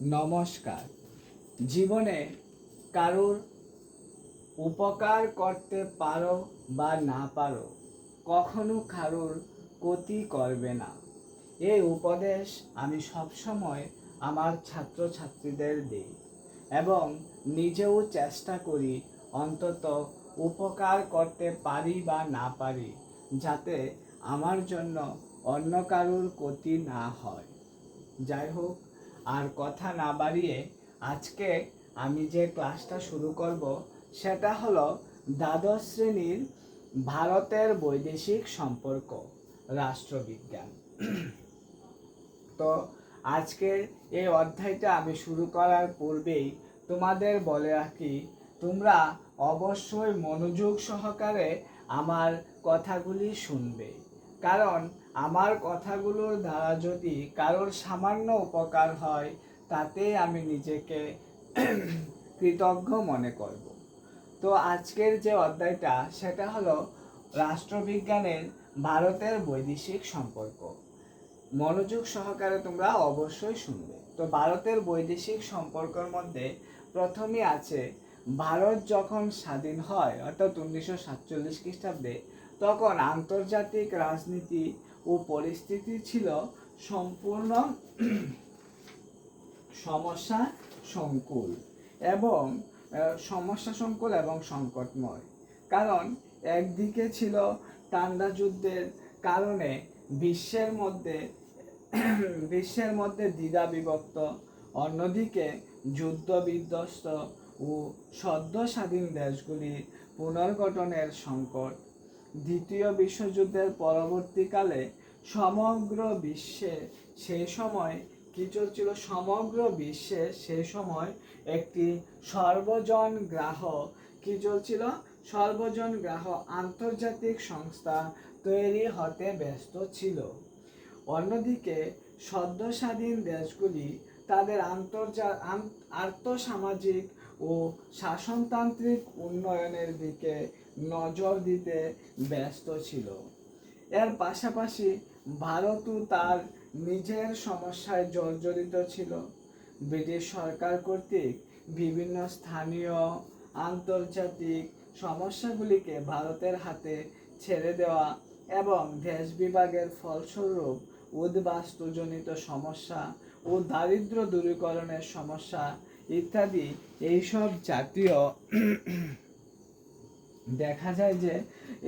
নমস্কার। জীবনে কারোর উপকার করতে পারো বা না পারো, কখনো কারোর ক্ষতি করবে না। এই উপদেশ আমি সবসময় আমার ছাত্রছাত্রীদের দিই এবং নিজেও চেষ্টা করি অন্তত উপকার করতে পারি বা না পারি, যাতে আমার জন্য অন্য কারোর ক্ষতি না হয়। যাই হোক আর কথা না বাড়িয়ে আজকে আমি যে ক্লাসটা শুরু করব, সেটা হলো দ্বাদশ শ্রেণির ভারতের বৈদেশিক সম্পর্ক, রাষ্ট্রবিজ্ঞান। তো আজকের এই অধ্যায়টা আমি শুরু করার পূর্বেই তোমাদের বলে রাখি, তোমরা অবশ্যই মনোযোগ সহকারে আমার কথাগুলি শুনবে। কারণ আমার কথাগুলোর দ্বারা যদি কারোর সামান্য উপকার হয়, তাতে আমি নিজেকে কৃতজ্ঞ মনে করব। তো আজকের যে অধ্যায়টা, সেটা হলো রাষ্ট্রবিজ্ঞানের ভারতের বৈদেশিক সম্পর্ক। মনোযোগ সহকারে তোমরা অবশ্যই শুনবে। তো ভারতের বৈদেশিক সম্পর্কের মধ্যে প্রথমে আছে, ভারত যখন স্বাধীন হয়, অর্থাৎ উনিশশো সাতচল্লিশ খ্রিস্টাব্দে, তখন আন্তর্জাতিক রাজনীতি ও পরিস্থিতি ছিল সম্পূর্ণ সমস্যা সংকুল এবং সমস্যা সংকুল এবং সংকটময়। কারণ একদিকে ছিল ঠান্ডা যুদ্ধের কারণে বিশ্বের মধ্যে বিশ্বের মধ্যে দ্বিধা বিভক্ত, অন্যদিকে যুদ্ধ বিধ্বস্ত ও সদ্য স্বাধীন দেশগুলির পুনর্গঠনের সংকট দ্বিতীয় বিশ্বযুদ্ধের পরবর্তীকালে সমগ্র বিশ্বে সেই সময়, কি চলছিল? সমগ্র বিশ্বে সেই সময় একটি সর্বজন গ্রাহ কি চলছিল? সর্বজন গ্রাহ আন্তর্জাতিক সংস্থা তৈরি হতে ব্যস্ত ছিল। অন্যদিকে সদ্য স্বাধীন দেশগুলি তাদের আন্তর্জা, আন- আর্থসামাজিক ও শাসনতান্ত্রিক উন্নয়নের দিকে নজর দিতে ব্যস্ত ছিল। এর পাশাপাশি ভারতও তার নিজের সমস্যায় জর্জরিত ছিল। ব্রিটিশ সরকার কর্তৃক বিভিন্ন স্থানীয় আন্তর্জাতিক সমস্যাগুলিকে ভারতের হাতে ছেড়ে দেওয়া এবং দেশ বিভাগের ফলস্বরূপ উদ্বাস্তুজনিত সমস্যা ও দারিদ্র দূরীকরণের সমস্যা ইত্যাদি এইসব জাতীয় দেখা যায় যে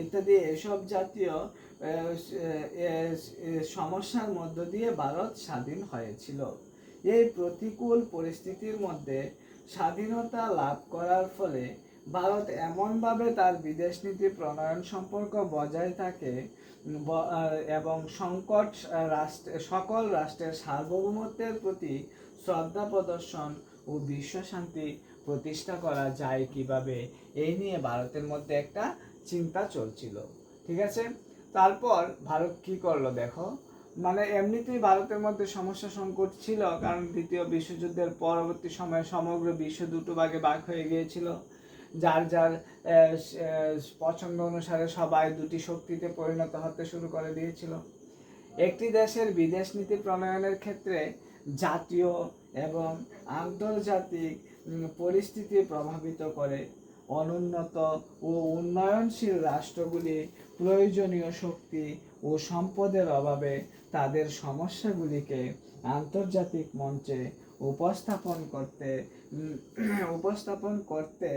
ইত্যাদি এসব জাতীয় সমস্যার মধ্য দিয়ে ভারত স্বাধীন হয়েছিল। এই প্রতিকূল পরিস্থিতির মধ্যে স্বাধীনতা লাভ করার ফলে ভারত এমনভাবে তার বিদেশ নীতি প্রণয়ন সম্পর্ক বজায় থাকে এবং সংকট রাষ্ট্র, সকল রাষ্ট্রের সার্বভৌমত্বের প্রতি শ্রদ্ধা প্রদর্শন ও বিশ্ব শান্তি প্রতিষ্ঠা করা যায় কীভাবে, এই নিয়ে ভারতের মধ্যে একটা চিন্তা চলছিল, ঠিক আছে? তারপর ভারত কি করল দেখো? মানে এমনিতেই ভারতের মধ্যে সমস্যা সংকট ছিল, কারণ দ্বিতীয় বিশ্বযুদ্ধের পরবর্তী সময়ে সমগ্র বিশ্ব দুটো ভাগে ভাগ হয়ে গিয়েছিল। যার যার পছন্দ অনুসারে সবাই দুটি শক্তিতে পরিণত হতে শুরু করে দিয়েছিল। একটি দেশের বিদেশ নীতি প্রণয়নের ক্ষেত্রে জাতীয় এবং আন্তর্জাতিক পরিস্থিতি প্রভাবিত করে। অনুন্নত ও উন্নয়নশীল রাষ্ট্রগুলি প্রয়োজনীয় শক্তি ও সম্পদের অভাবে তাদের সমস্যাগুলিকে আন্তর্জাতিক মঞ্চে উপস্থাপন করতে উপস্থাপন করতে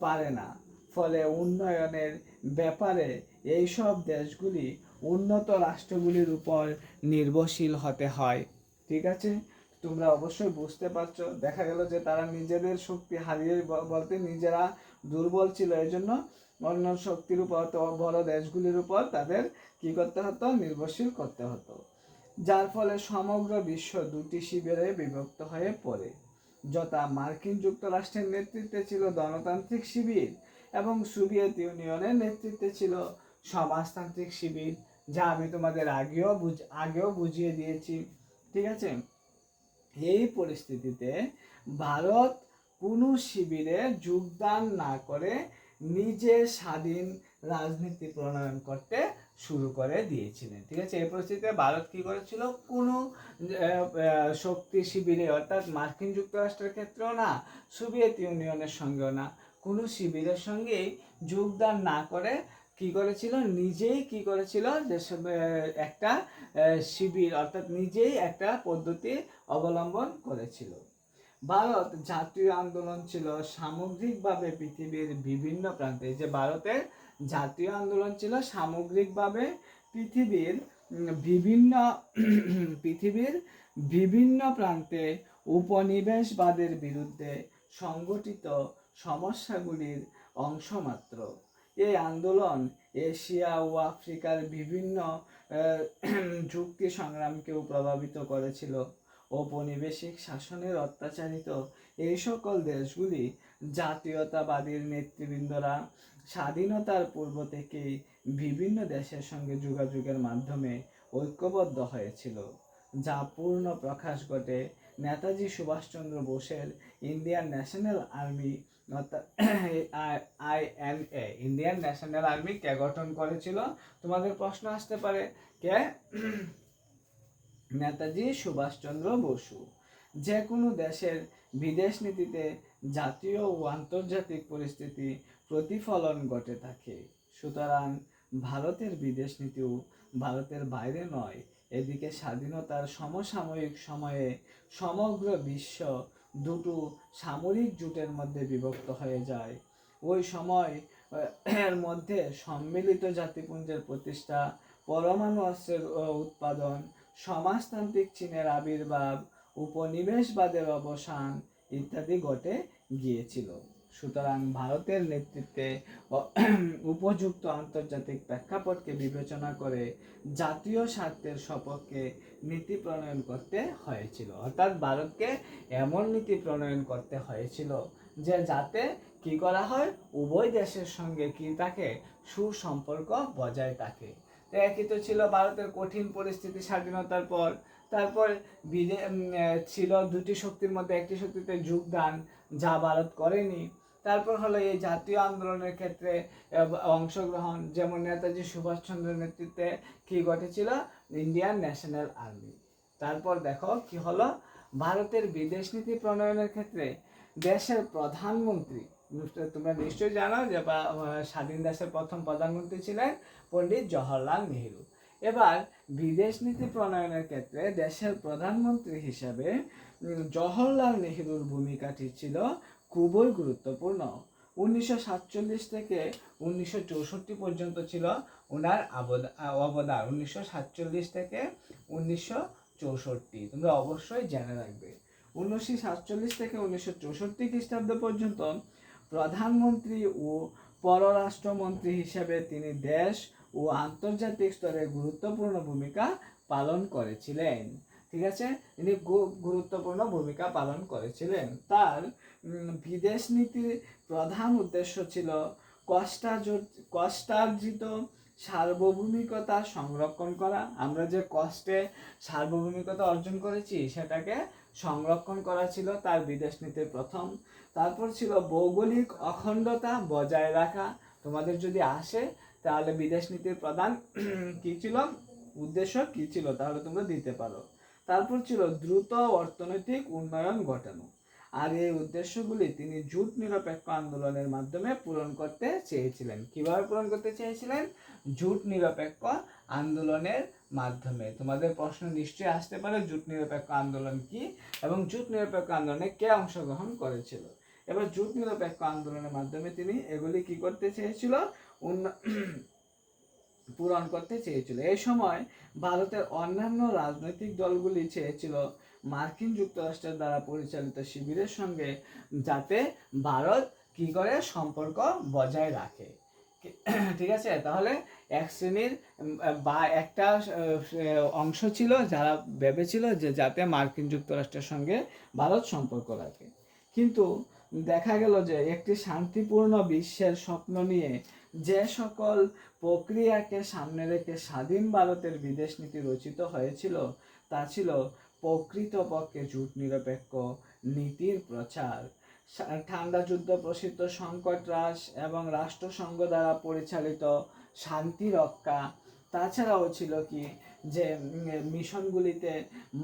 পারে না। ফলে উন্নয়নের ব্যাপারে এইসব দেশগুলি উন্নত রাষ্ট্রগুলির উপর নির্ভরশীল হতে হয়। ঠিক আছে? তোমরা অবশ্যই বুঝতে পারছ। দেখা গেল যে তারা নিজেদের শক্তি হারিয়ে বলতে নিজেরা দুর্বল ছিল। এই জন্য অন্য শক্তির উপর বড় দেশগুলির উপর তাদের কি করতে হতো? নির্ভরশীল করতে হতো। যার ফলে সমগ্র বিশ্ব দুটি শিবিরে বিভক্ত হয়ে পড়ে। যথা মার্কিন যুক্তরাষ্ট্রের নেতৃত্বে ছিল গণতান্ত্রিক শিবির এবং সোভিয়েত ইউনিয়নের নেতৃত্বে ছিল সমাজতান্ত্রিক শিবির, যা আমি তোমাদের আগেও বুঝ আগেও বুঝিয়ে দিয়েছি। ঠিক আছে? এই পরিস্থিতিতে ভারত কোনো শিবিরে যোগদান না করে নিজে স্বাধীন রাজনীতি প্রণয়ন করতে শুরু করে দিয়েছিলেন। ঠিক আছে? এই পরিস্থিতিতে ভারত কী করেছিল? কোনো শক্তি শিবিরে, অর্থাৎ মার্কিন যুক্তরাষ্ট্রের ক্ষেত্রেও না, সোভিয়েত ইউনিয়নের সঙ্গেও না, কোনো শিবিরের সঙ্গেই যোগদান না করে কি করেছিল? নিজেই কি করেছিল যে একটা শিবির, অর্থাৎ নিজেই একটা পদ্ধতি অবলম্বন করেছিল। ভারত জাতীয় আন্দোলন ছিল সামগ্রিকভাবে পৃথিবীর বিভিন্ন প্রান্তে। যে ভারতের জাতীয় আন্দোলন ছিল সামগ্রিকভাবে পৃথিবীর বিভিন্ন পৃথিবীর বিভিন্ন প্রান্তে উপনিবেশবাদের বিরুদ্ধে সংগঠিত সমস্যাগুলির অংশ মাত্র। এই আন্দোলন, এশিয়া ও আফ্রিকার বিভিন্ন যুক্তি সংগ্রামকেও প্রভাবিত করেছিল। ঔপনিবেশিক শাসনের অত্যাচারিত এই সকল দেশগুলি জাতীয়তাবাদীর নেতৃবৃন্দরা স্বাধীনতার পূর্ব থেকেই বিভিন্ন দেশের সঙ্গে যোগাযোগের মাধ্যমে ঐক্যবদ্ধ হয়েছিল, যা পূর্ণ প্রকাশ ঘটে নেতাজি সুভাষচন্দ্র বোসের Indian National Army INA Indian National Army কে গঠন করেছিল। তোমাদের প্রশ্ন আসতে পারে, কে? নেতাজি সুভাষচন্দ্র বসু। যে কোনো দেশের বিদেশ নীতিতে জাতীয় ও আন্তর্জাতিক পরিস্থিতি প্রতিফলন ঘটে থাকে। সুতরাং ভারতের বিদেশ নীতিও ভারতের বাইরে নয়। এদিকে স্বাধীনতার সমসাময়িক সময়ে সমগ্র বিশ্ব দুটো সামরিক জোটের মধ্যে বিভক্ত হয়ে যায়। ওই সময় এর মধ্যে সম্মিলিত জাতিপুঞ্জের প্রতিষ্ঠা, পরমাণু অস্ত্রের উৎপাদন, সমাজতান্ত্রিক চীনের আবির্ভাব, উপনিবেশবাদের অবসান ইত্যাদি ঘটে গিয়েছিল। সুতরাং ভারতের নেতৃত্বে উপযুক্ত আন্তর্জাতিক প্রেক্ষাপটকে বিবেচনা করে জাতীয় স্বার্থের সপক্ষে নীতি প্রণয়ন করতে হয়েছিল। অর্থাৎ ভারতকে এমন নীতি প্রণয়ন করতে হয়েছিল যে যাতে কি করা হয়, উভয় দেশের সঙ্গে কি থাকে, সুসম্পর্ক বজায় থাকে। তো একই তো ছিল ভারতের কঠিন পরিস্থিতি স্বাধীনতার পর। তারপর ছিল দুটি শক্তির মধ্যে একটি শক্তিতে যোগদান, যা ভারত করেনি। তারপর হলো এই জাতীয় আন্দোলনের ক্ষেত্রে অংশগ্রহণ, যেমন নেতাজি সুভাষচন্দ্রের নেতৃত্বে কি ঘটেছিল? ইন্ডিয়ান ন্যাশনাল আর্মি তারপর দেখো কি হলো? ভারতের বিদেশ নীতি প্রণয়নের ক্ষেত্রে দেশের প্রধানমন্ত্রী তোমরা নিশ্চয়ই জানো যে, বা- স্বাধীন দেশের প্রথম প্রধানমন্ত্রী ছিলেন পণ্ডিত জওহরলাল নেহরু। এবার বিদেশ নীতি প্রণয়নের ক্ষেত্রে দেশের প্রধানমন্ত্রী হিসাবে জওহরলাল নেহেরুর ভূমিকাটি ছিল খুবই গুরুত্বপূর্ণ। উনিশশো সাতচল্লিশ থেকে উনিশশো চৌষট্টি পর্যন্ত ছিল ওনার অবদান। উনিশশো সাতচল্লিশ থেকে উনিশশো চৌষট্টি। তোমরা অবশ্যই জেনে রাখবে। উনিশশো সাতচল্লিশ থেকে উনিশশো চৌষট্টি খ্রিস্টাব্দ পর্যন্ত প্রধানমন্ত্রী ও পররাষ্ট্রমন্ত্রী হিসেবে তিনি দেশ ও আন্তর্জাতিক স্তরে গুরুত্বপূর্ণ ভূমিকা পালন করেছিলেন। আছে? তিনি গুরুত্বপূর্ণ ভূমিকা পালন করেছিলেন। তার বিদেশ নীতির প্রধান উদ্দেশ্য ছিল কষ্টার্জ- কষ্টার্জিত সার্বভৌমিকতা সংরক্ষণ করা। আমরা যে কষ্টে সার্বভৌমিকতা অর্জন করেছি, সেটাকে সংরক্ষণ করা ছিল তার বিদেশ নীতির প্রথম। তারপর ছিল ভৌগোলিক অখণ্ডতা বজায় রাখা। তোমাদের যদি আসে, তাহলে বিদেশ নীতির প্রধান কী ছিল? উদ্দেশ্য কী ছিল? তাহলে তোমরা দিতে পারো। তারপর ছিল দ্রুত অর্থনৈতিক উন্নয়ন ঘটানো। আর এই উদ্দেশ্যগুলি তিনি জুট নিরপেক্ষ আন্দোলনের মাধ্যমে পূরণ করতে চেয়েছিলেন। কীভাবে পূরণ করতে চেয়েছিলেন? জুট নিরপেক্ষ আন্দোলনের মাধ্যমে। তোমাদের প্রশ্ন নিশ্চয়ই আসতে পারে, জুট নিরপেক্ষ আন্দোলন কি? এবং জুট নিরপেক্ষ আন্দোলনে কে অংশগ্রহণ করেছিল? এবার জুট নিরপেক্ষ আন্দোলনের মাধ্যমে তিনি এগুলি কি করতে চেয়েছিল? উন্ন- পূরণ করতে চেয়েছিল। এই সময় ভারতের অন্যান্য রাজনৈতিক দলগুলি চেয়েছিল মার্কিন যুক্তরাষ্ট্রের দ্বারা পরিচালিত শিবিরের সঙ্গে যাতে ভারত কি করে সম্পর্ক বজায় রাখে। ঠিক আছে? তাহলে এক শ্রেণির বা একটা অংশ ছিল যারা ভেবেছিল যে যাতে মার্কিন যুক্তরাষ্ট্রের সঙ্গে ভারত সম্পর্ক রাখে। কিন্তু দেখা গেল যে একটি শান্তিপূর্ণ বিশ্বের স্বপ্ন নিয়ে যে সকল প্রক্রিয়াকে সামনে রেখে স্বাধীন ভারতের বিদেশ নীতি রচিত হয়েছিল, তা ছিল প্রকৃতপক্ষে জুট নিরপেক্ষ নীতির প্রচার। ঠান্ডা যুদ্ধ প্রসিদ্ধ সংকট হ্রাস এবং রাষ্ট্রসংঘ দ্বারা পরিচালিত শান্তি রক্ষা। তাছাড়াও ছিল কি যে মিশনগুলিতে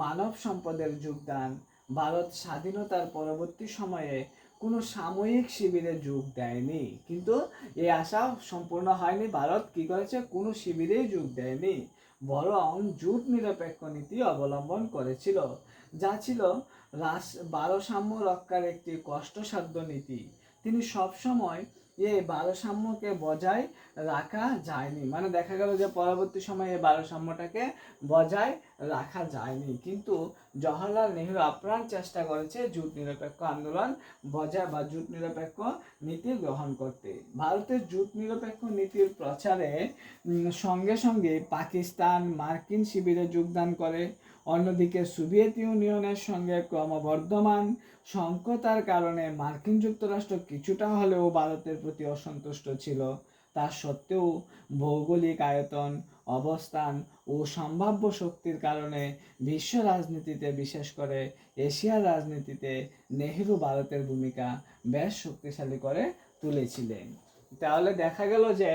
মানব সম্পদের যোগদান, ভারত স্বাধীনতার পরবর্তী সময়ে কোনো সাময়িক শিবিরে যোগ দেয়নি। কিন্তু এই আশা সম্পূর্ণ হয়নি। ভারত কি করেছে? কোনো শিবিরেই যোগ দেয়নি। বরং জোট নিরপেক্ষ নীতি অবলম্বন করেছিল। যা ছিল রাস বারসাম্য রক্ষার একটি কষ্টসাধ্য নীতি। তিনি সবসময় এই ভারসাম্যকে বজায় রাখা যায়নি। মানে দেখা গেল যে পরবর্তী সময়ে ভারসাম্যটাকে বজায় রাখা যায়নি। কিন্তু জওহরলাল নেহরু আপ্রাণ চেষ্টা করেছে জোট নিরপেক্ষ আন্দোলন বজায় বা জোট নিরপেক্ষ নীতি গ্রহণ করতে। ভারতের জোট নিরপেক্ষ নীতির প্রচারে সঙ্গে সঙ্গে পাকিস্তান মার্কিন শিবিরে যোগদান করে। অন্যদিকে সোভিয়েত ইউনিয়নের সঙ্গে ক্রমবর্ধমান সংকটার কারণে মার্কিন যুক্তরাষ্ট্র কিছুটা হলেও ভারতের প্রতি অসন্তুষ্ট ছিল। তা সত্ত্বেও ভৌগোলিক আয়তন, অবস্থান ও সম্ভাব্য শক্তির কারণে বিশ্ব রাজনীতিতে, বিশেষ করে এশিয়ার রাজনীতিতে, নেহেরু ভারতের ভূমিকা বেশ শক্তিশালী করে তুলেছিলেন। তাহলে দেখা গেল যে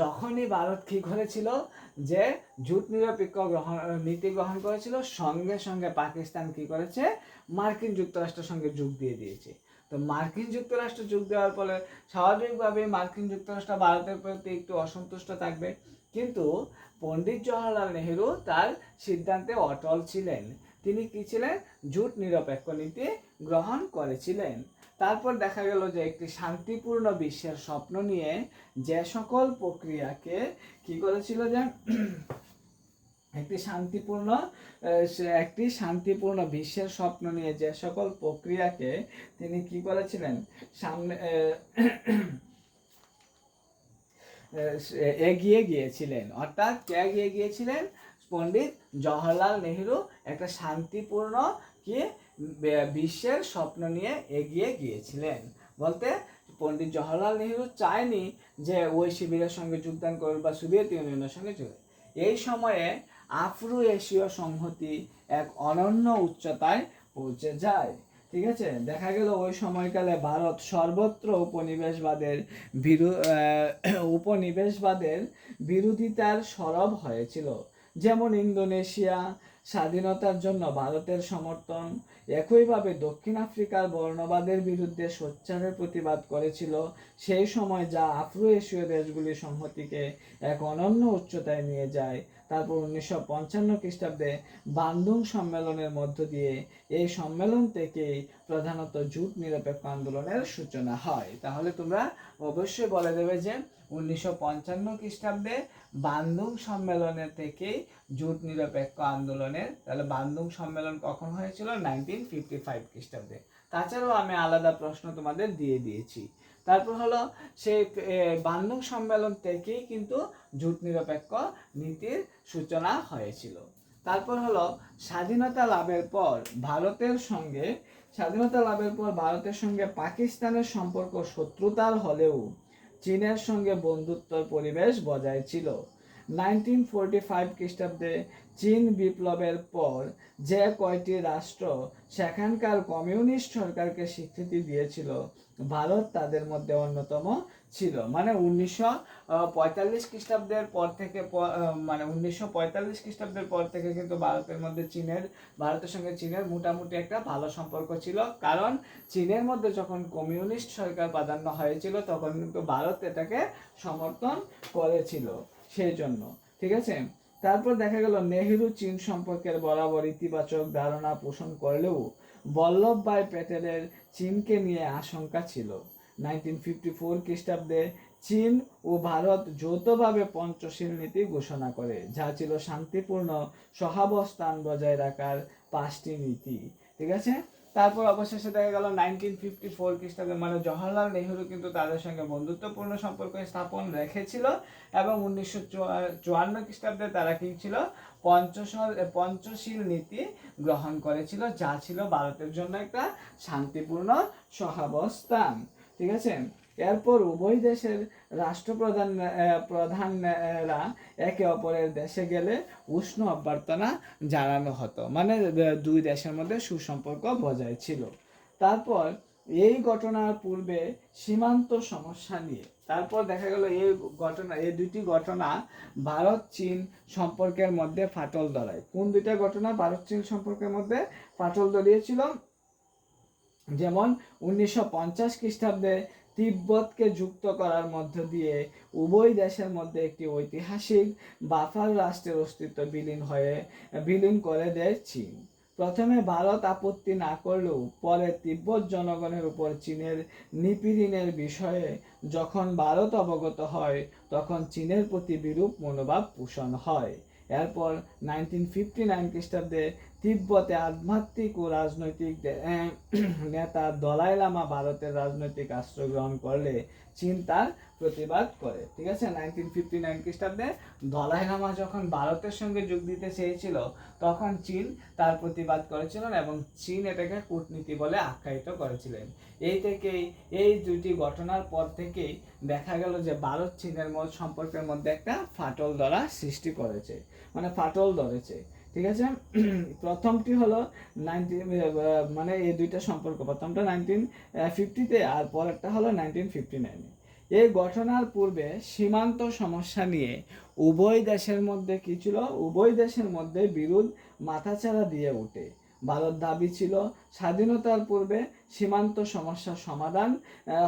যখনই ভারত কি করেছিল যে জোট নিরপেক্ষ গ্রহণ নীতি গ্রহণ করেছিল, সঙ্গে সঙ্গে পাকিস্তান কি করেছে? মার্কিন যুক্তরাষ্ট্রের সঙ্গে যোগ দিয়ে দিয়েছে। তো মার্কিন যুক্তরাষ্ট্র যোগ দেওয়ার ফলে স্বাভাবিকভাবে মার্কিন যুক্তরাষ্ট্র ভারতের প্রতি একটু অসন্তুষ্ট থাকবে। কিন্তু পণ্ডিত জওয়াহরলাল নেহেরু তার সিদ্ধান্তে অটল ছিলেন। তিনি কি ছিলেন? জোট নিরপেক্ষ নীতি গ্রহণ করেছিলেন। তারপর দেখা গেল যে একটি শান্তিপূর্ণ বিশ্বের স্বপ্ন নিয়ে যে সকল প্রক্রিয়াকে কি করেছিল যে একটি শান্তিপূর্ণ একটি শান্তিপূর্ণ বিশ্বের স্বপ্ন নিয়ে যে সকল প্রক্রিয়াকে তিনি কি করেছিলেন? সামনে এগিয়ে গিয়েছিলেন। অর্থাৎ কে এগিয়ে গিয়েছিলেন? পণ্ডিত জওহরলাল নেহেরু একটা শান্তিপূর্ণ কি বিশ্বের স্বপ্ন নিয়ে এগিয়ে গিয়েছিলেন। বলতে পণ্ডিত জওহরলাল নেহেরু চায়নি যে ওই শিবিরের সঙ্গে যোগদান করবে বা সোভিয়েত ইউনিয়নের সঙ্গে যোগ এই সময়ে আফ্রো এশীয় সংহতি এক অনন্য উচ্চতায় পৌঁছে যায়। ঠিক আছে? দেখা গেল ওই সময়কালে ভারত সর্বত্র উপনিবেশবাদের বিরু উপনিবেশবাদের বিরোধিতার সরব হয়েছিল। যেমন ইন্দোনেশিয়া, স্বাধীনতার জন্য ভারতের সমর্থন, একইভাবে দক্ষিণ আফ্রিকার বর্ণবাদের বিরুদ্ধে সোচ্চারের প্রতিবাদ করেছিল সেই সময় যা আফ্রো এশীয় দেশগুলির সংহতিকে এক অনন্য উচ্চতায় নিয়ে যায়। তারপর উনিশশো পঞ্চান্ন খ্রিস্টাব্দে বান্দুং সম্মেলনের মধ্য দিয়ে এই সম্মেলন থেকেই প্রধানত জোট নিরপেক্ষ আন্দোলনের সূচনা হয়। তাহলে তোমরা অবশ্যই বলে দেবে যে উনিশশো পঞ্চান্ন খ্রিস্টাব্দে বান্দুং সম্মেলনের থেকেই জোট নিরপেক্ষ আন্দোলনের, তাহলে বান্দুং সম্মেলন কখন হয়েছিল? নাইনটিন ফিফটি ফাইভ খ্রিস্টাব্দে। তাছাড়াও আমি আলাদা প্রশ্ন তোমাদের দিয়ে দিয়েছি। তারপর হলো সেই বান্দুং সম্মেলন থেকেই কিন্তু জোট নিরপেক্ষ নীতির সূচনা হয়েছিল। তারপর হলো, স্বাধীনতা লাভের পর ভারতের সঙ্গে, স্বাধীনতা লাভের পর ভারতের সঙ্গে পাকিস্তানের সম্পর্ক শত্রুতার হলেও চীনের সঙ্গে বন্ধুত্বর পরিবেশ বজায় ছিল। নাইনটিন ফোরটি ফাইভ খ্রিস্টাব্দে চীন বিপ্লবের পর যে কয়টি রাষ্ট্র সেখানকার কমিউনিস্ট সরকারকে স্বীকৃতি দিয়েছিল, ভারত তাদের মধ্যে অন্যতম ছিল। মানে উনিশশো পঁয়তাল্লিশ খ্রিস্টাব্দের পর থেকে মানে উনিশশো পঁয়তাল্লিশ খ্রিস্টাব্দের পর থেকে কিন্তু ভারতের মধ্যে চীনের, ভারতের সঙ্গে চীনের মোটামুটি একটা ভালো সম্পর্ক ছিল। কারণ চীনের মধ্যে যখন কমিউনিস্ট সরকার প্রাধান্য হয়েছিল, তখন কিন্তু ভারত এটাকে সমর্থন করেছিল সেই জন্য ঠিক আছে? তারপর দেখা গেল নেহেরু চীন সম্পর্কের বরাবর ইতিবাচক ধারণা পোষণ করলেও বল্লভভাই প্যাটেলের চীনকে নিয়ে আশঙ্কা ছিল। নাইনটিন ফিফটি ফোর খ্রিস্টাব্দে চীন ও ভারত যৌথভাবে পঞ্চশীল নীতি ঘোষণা করে, যা ছিল শান্তিপূর্ণ সহাবস্থান বজায় রাখার পাঁচটি নীতি। ঠিক আছে? তারপর অবশেষে দেখা গেল নাইনটিন ফিফটি ফোর খ্রিস্টাব্দে মানে জওহরলাল নেহেরু কিন্তু তাদের সঙ্গে বন্ধুত্বপূর্ণ সম্পর্ক স্থাপন রেখেছিল এবং উনিশশো চুয়ান্ন খ্রিস্টাব্দে তারা কি ছিল? পঞ্চশল, পঞ্চশীল নীতি গ্রহণ করেছিল, যা ছিল ভারতের জন্য একটা শান্তিপূর্ণ সহাবস্থান। ঠিক আছে? এরপর উভয় দেশের রাষ্ট্রপ্রধান প্রধানরা একে অপরের দেশে গেলে উষ্ণ অভ্যর্থনা জানানো হতো। মানে দুই দেশের মধ্যে সুসম্পর্ক বজায় ছিল। তারপর এই ঘটনার পূর্বে সীমান্ত সমস্যা নিয়ে। তারপর দেখা গেল এই ঘটনা, এই দুটি ঘটনা ভারত, চীন সম্পর্কের মধ্যে ফাটল ধরায়। কোন দুইটা ঘটনা ভারত, চীন সম্পর্কের মধ্যে ফাটল ধরিয়েছিল? যেমন উনিশশো পঞ্চাশ খ্রিস্টাব্দে তিব্বতকে যুক্ত করার মধ্য দিয়ে উভয় দেশের মধ্যে একটি ঐতিহাসিক বাফার রাষ্ট্রের অস্তিত্ব বিলীন হয়ে, বিলীন করে দেয় চীন। প্রথমে ভারত আপত্তি না করলেও পরে তিব্বত জনগণের উপর চীনের নিপীড়নের বিষয়ে যখন ভারত অবগত হয়, তখন চীনের প্রতি বিরূপ মনোভাব পোষণ হয়। এরপর নাইনটিন ফিফটি নাইন খ্রিস্টাব্দে তিব্বতে আধ্যাত্মিক ও রাজনৈতিক নেতা দলাই লামা ভারতের রাজনৈতিক আশ্রয় গ্রহণ করলে চীন তার প্রতিবাদ করে। ঠিক আছে? নাইনটিন ফিফটি নাইন খ্রিস্টাব্দে দলাই লামা যখন ভারতের সঙ্গে যোগ দিতে চেয়েছিল, তখন চীন তার প্রতিবাদ করেছিলেন এবং চীন এটাকে কূটনীতি বলে আখ্যায়িত করেছিলেন। এই থেকেই, এই দুটি ঘটনার পর থেকেই দেখা গেল যে ভারত চীনের সম্পর্কের মধ্যে একটা ফাটল ধরা সৃষ্টি করেছে। মানে ফাটল ধরেছে। ঠিক আছে? প্রথমটি হলো নাইনটিন মানে এই দুইটা সম্পর্ক। প্রথমটা নাইনটিন ফিফটিতে আর পরেরটা হলো নাইনটিন ফিফটি নাইনে এই ঘটনার পূর্বে সীমান্ত সমস্যা নিয়ে উভয় দেশের মধ্যে কি ছিল? উভয় দেশের মধ্যে বিরোধ মাথাচাড়া দিয়ে ওঠে। ভারত দাবি ছিল, স্বাধীনতার পূর্বে সীমান্ত সমস্যার সমাধান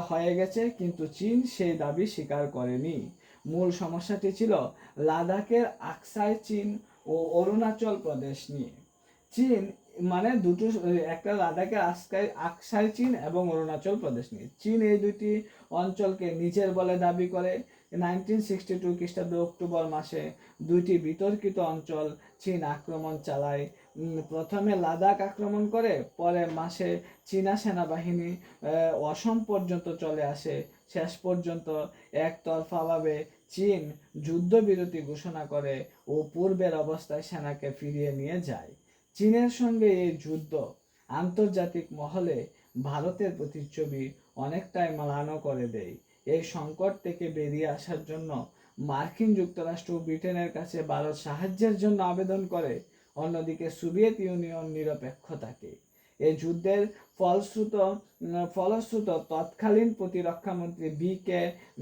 হয়ে গেছে, কিন্তু চীন সেই দাবি স্বীকার করেনি। মূল সমস্যাটি ছিল লাদাখের আকসাই চীন ও অরুণাচল প্রদেশ নিয়ে। চীন মানে দুটো, একটা লাদাখের আকসাই আকসাই চীন এবং অরুণাচল প্রদেশ নিয়ে। চীন এই দুটি অঞ্চলকে নিজের বলে দাবি করে। নাইনটিন সিক্সটি টু খ্রিস্টাব্দে অক্টোবর মাসে দুইটি বিতর্কিত অঞ্চল চীন আক্রমণ চালায়। প্রথমে লাদাখ আক্রমণ করে, পরে মাসে চীনা সেনাবাহিনী অসম পর্যন্ত চলে আসে। শেষ পর্যন্ত একতরফাভাবে চীন যুদ্ধবিরতি ঘোষণা করে ও পূর্বের অবস্থায় সেনাকে ফিরিয়ে নিয়ে যায়। চীনের সঙ্গে এই যুদ্ধ আন্তর্জাতিক মহলে ভারতের প্রতিচ্ছবি অনেকটাই মালানো করে দেয়। এই সংকট থেকে বেরিয়ে আসার জন্য মার্কিন যুক্তরাষ্ট্র ব্রিটেনের কাছে ভারত সাহায্যের জন্য আবেদন করে, অন্যদিকে সোভিয়েত ইউনিয়ন নিরপেক্ষ থাকে এই যুদ্ধের ফলশ্রুত ফলশ্রুত তৎকালীন প্রতিরক্ষামন্ত্রী বি কে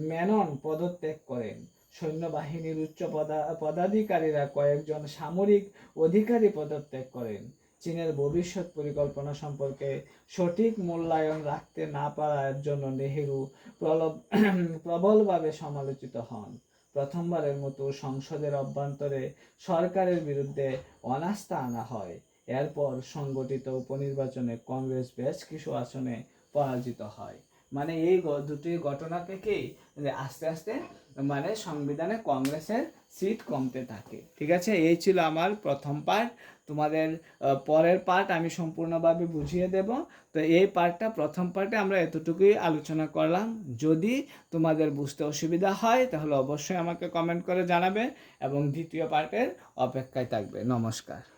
মেনন পদত্যাগ করেন। সৈন্যবাহিনীর উচ্চ পদা, পদাধিকারীরা কয়েকজন সামরিক অধিকারী পদত্যাগ করেন। চীনের ভবিষ্যৎ পরিকল্পনা সম্পর্কে সঠিক মূল্যায়ন রাখতে না পারার জন্য নেহেরু প্রলব, প্রবলভাবে সমালোচিত হন। প্রথমবারের মতো সংসদের অভ্যন্তরে সরকারের বিরুদ্ধে অনাস্থা আনা হয়। এরপর সংগঠিত উপনির্বাচনে কংগ্রেস বেশ কিছু আসনে পরাজিত হয়। মানে এই দুটি ঘটনা থেকেই আস্তে আস্তে মানে সংবিধানে কংগ্রেসের সিট কমতে থাকে। ঠিক আছে? এই ছিল আমার প্রথম পার্ট তোমাদের পরের পার্ট আমি সম্পূর্ণভাবে বুঝিয়ে দেব। তো এই পার্টটা প্রথম পার্টে আমরা এতটুকুই আলোচনা করলাম। যদি তোমাদের বুঝতে অসুবিধা হয়, তাহলে অবশ্যই আমাকে কমেন্ট করে জানাবে এবং দ্বিতীয় পার্টের অপেক্ষায় থাকবে। নমস্কার।